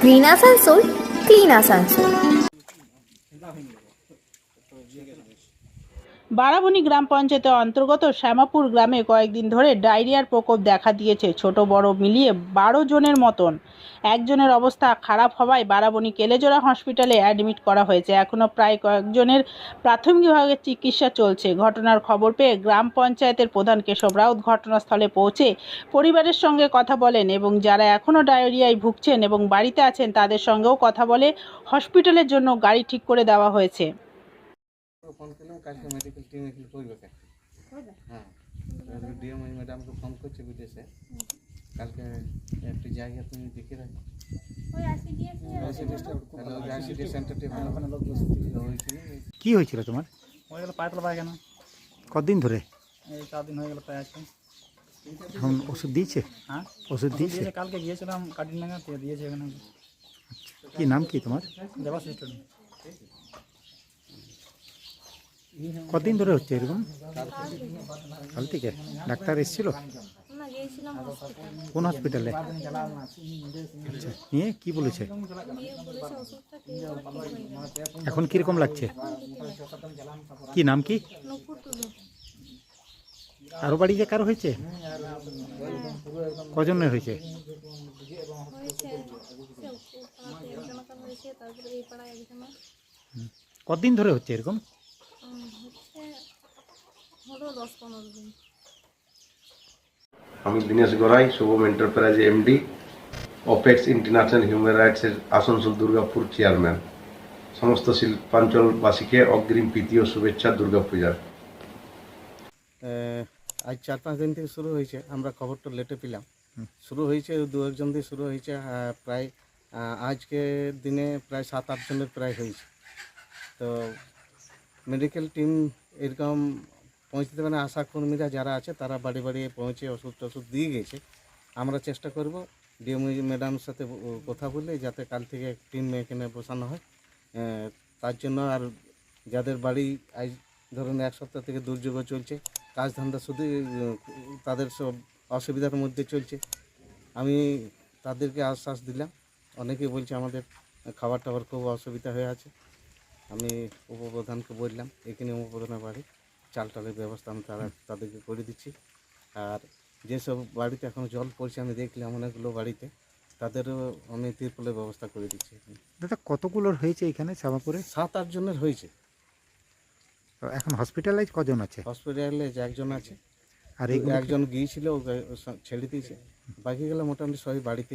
Green Asansol clean Asansol Baraboni গ্রাম পঞ্চায়েতের অন্তর্গত শ্যামাপুর গ্রামে কয়েকদিন ধরে ডায়রিয়ার প্রকোপ দেখা দিয়েছে ছোট বড় মিলিয়ে বারো জনের মতন। একজনের অবস্থা খারাপ হওয়ায় বারাবণী কেলেজোড়া হসপিটালে অ্যাডমিট করা হয়েছে। এখনও প্রায় কয়েকজনের প্রাথমিকভাবে চিকিৎসা চলছে। ঘটনার খবর পেয়ে গ্রাম পঞ্চায়েতের প্রধান কেশব রাউত ঘটনাস্থলে পৌঁছে পরিবারের সঙ্গে কথা বলেন এবং যারা এখনও ডায়রিয়ায় ভুগছেন এবং বাড়িতে আছেন তাদের সঙ্গেও কথা বলে হসপিটালের জন্য গাড়ি ঠিক করে দেওয়া হয়েছে। ফোন করলাম কালকে মেডিকেল টিম এগুলো করবে হ্যাঁ ডিএম ম্যাডামকে ফোন করছে বিদেশে কালকে একটি জায়গা তুমি দেখে রাখো কি হয়েছিল তোমার হয়ে গেল পায়তলা পায়খানা কতদিন ধরে এই চার দিন হয়ে গেল প্রায় আজকে এখন ওষুধ দিয়েছে হ্যাঁ ওষুধ দিয়েছে কালকে গিয়েছিলাম কাটিনাঙ্গা দিয়ে দিয়েছে এখানে কি নাম কি তোমার স্টুডেন্ট কতদিন ধরে হচ্ছে এরকম? কাল থেকে? ডাক্তার এসেছিল? কোন হসপিটালে আচ্ছা নিয়ে কি বলেছে? এখন কীরকম লাগছে? কি নাম কি? আরও বাড়িতে কারও হয়েছে? কজনের হয়েছে? কতদিন ধরে হচ্ছে এরকম? হলো দশ পনেরো দিন। আমি Dinesh Garai Shubham enterprise MD apex international human রাইটসের Asansol Durgapur chairman. সমস্ত শিল্পাঞ্চলবাসীকে অগ্রিম প্রীতি ও শুভেচ্ছা দুর্গাপূজার। আজ চার পাঁচ দিন থেকে শুরু হয়েছে আমরা খবরটা লেটে পেলাম। শুরু হয়েছে দু একজন দিয়ে শুরু হয়েছে প্রায় আজকে দিনে প্রায় সাত আট জনের প্রায় হয়েছে। তো মেডিকেল টিম এরকম পৌঁছতে মানে আশা কর্মীরা যারা আছে, তারা বাড়ি বাড়ি পৌঁছে ওষুধ টষুধ দিয়ে গেছে। আমরা চেষ্টা করব ডিএম ম্যাডামের সাথে কথা বলে যাতে কাল থেকে টিম এখানে বসানো হয়। তার জন্য আর যাদের বাড়ি আজ ধরুন এক সপ্তাহ থেকে দুর্যোগ চলছে, কাজ ধান্দা শুধু তাদের সব অসুবিধার মধ্যে চলছে। আমি তাদেরকে আশ্বাস দিলাম। অনেকেই বলছে আমাদের খাবার টাবার খুব অসুবিধা হয়ে আছে। আমি উপপ্রধানকে বললাম, এখানে উপপ্রধানের বাড়ি। চাল টালের ব্যবস্থা আমি তারা তাদেরকে করে দিচ্ছি। আর যেসব বাড়িতে এখন জল পড়ছে আমি দেখলাম অনেকগুলো বাড়িতে তাদেরও আমি তিরপলের ব্যবস্থা করে দিচ্ছি। দাদা কতগুলোর হয়েছে এখানে শ্যামাপুরে? সাত আট জনের হয়েছে। এখন হসপিটালাইজ কজন আছে? হসপিটালে যে একজন আছে। আর একজন গিয়েছিল ছেড়ে দিয়েছে। বাকি গেলে মোটামুটি সবাই বাড়িতে